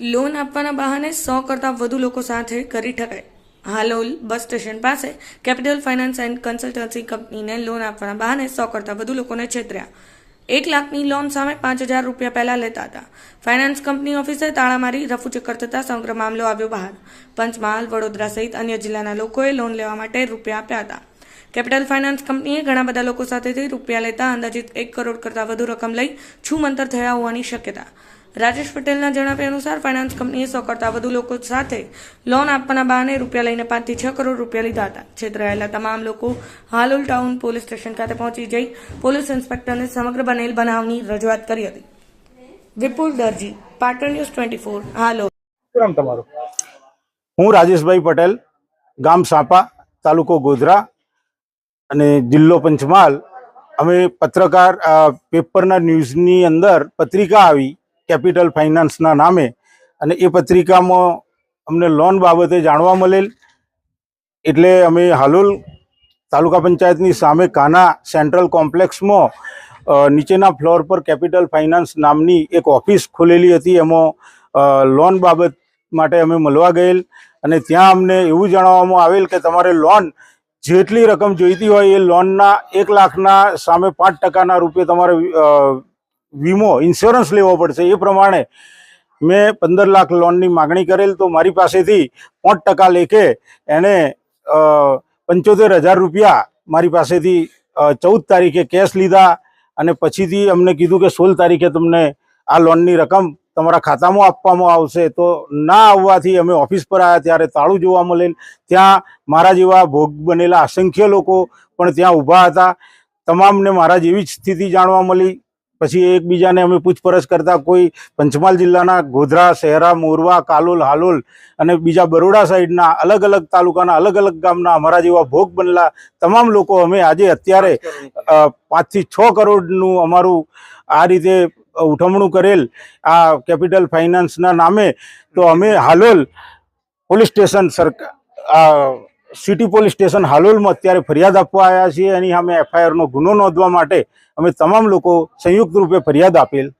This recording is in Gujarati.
લોન આપવાના બહાને સો કરતાં વધુ લોકો સાથે કરી ઠકાય હાલોલ બસ સ્ટેશન પાસે કેપિટલ ફાઇનાન્સ એન્ડ કન્સલ્ટન્સી કંપનીને લોન આપવાના બહાને સો કરતાં વધુ લોકોને છેતર્યા. એક લાખની લોન સામે પાંચ હજાર રૂપિયા પહેલા લેતા હતા. ફાઇનાન્સ કંપની ઓફિસે તાળા મારી રફુચક્કર થતાં સમગ્ર મામલો આવ્યો બહાર. પંચમહાલ, વડોદરા સહિત અન્ય જિલ્લાના લોકોએ લોન લેવા માટે રૂપિયા આપ્યા હતા. કેપિટલ ફાઇનાન્સ કંપનીએ ઘણા બધા લોકો સાથેથી રૂપિયા લેતા અંદાજિત એક કરોડ કરતાં વધુ રકમ લઈ છૂમંતર થયા હોવાની શક્યતા. રાજેશ પટેલના જણાવ્યા અનુસાર ફાઇનાન્સ કંપનીએ સો કરતાં વધુ લોકો સાથે લોન આપવાના બહાને રૂપિયા લઈને પાંચથી છ કરોડ રૂપિયા લીધા હતા. છેતરાયેલા તમામ લોકો હાલોલ ટાઉન પોલીસ સ્ટેશન ખાતે પહોંચી જઈ પોલીસ ઇન્સ્પેક્ટરને સમગ્ર બનેલ બનાવની રજૂઆત કરી હતી. Vipul Darji Patan news twenty four Halol. તમારું? હું રાજેશભાઈ પટેલ ગામ સાપા તાલુકો ગોધરા અને જિલ્લો પંચમહાલ. અમે પત્રકાર પેપરના ન્યૂઝની અંદર પત્રિકા આવી કેપિટલ ફાઇનાન્સના નામે અને એ પત્રિકામાં અમને લોન બાબતે જાણવા મળેલ. એટલે અમે હાલોલ તાલુકા પંચાયતની સામે કાના સેન્ટ્રલ કોમ્પ્લેક્સમાં નીચેના ફ્લોર પર કેપિટલ ફાઇનાન્સ નામની એક ઓફિસ ખોલેલી હતી. એમાં લોન બાબત માટે અમે મળવા ગયેલ અને ત્યાં અમને એવું જણાવવામાં આવેલ કે તમારે લોન જેટલી રકમ જોઈતી હોય એ લોનના એક લાખના સામે પાંચ ટકાના રૂપે તમારે વીમો ઇન્સ્યોરન્સ લેવો પડશે. એ પ્રમાણે મેં પંદર લાખ લોનની માગણી કરેલ. તો મારી પાસેથી પાંચ ટકા લેખે એણે પંચોતેર હજાર રૂપિયા મારી પાસેથી ચૌદ તારીખે કેશ લીધા અને પછીથી અમને કીધું કે સોળ તારીખે તમને આ લોનની રકમ તમારા ખાતામાં આપવામાં આવશે. તો ના આવવાથી અમે ઓફિસ પર આવ્યા. ત્યારે તાળું જોવા મળેલ ત્યાં મારા જેવા ભોગ બનેલા અસંખ્ય લોકો પણ ત્યાં ઊભા હતા. તમામને મારા જેવી જ સ્થિતિ જાણવા મળી. પછી એકબીજાને અમે પૂછપરછ કરતા કોઈ પંચમહાલ જિલ્લાના ગોધરા શહેરા મોરવા, કાલોલ, હાલોલ અને બીજા બરોડા સાઈડના અલગ અલગ તાલુકાના અલગ અલગ ગામના અમારા જેવા ભોગ બનેલા તમામ લોકો અમે આજે અત્યારે પાંચથી છ કરોડનું અમારું આ રીતે ઉઠમણું કરેલ આ કેપિટલ ફાઇનાન્સના નામે તો અમે હાલોલ પોલીસ સ્ટેશન સરકાર સિટી પોલીસ સ્ટેશન હાલોલમાં અત્યારે ફરિયાદ આપવા આવ્યા છીએ. એની સામે એફઆઈઆરનો ગુનો નોંધવા માટે અમે તમામ લોકો સંયુક્ત રૂપે ફરિયાદ આપેલ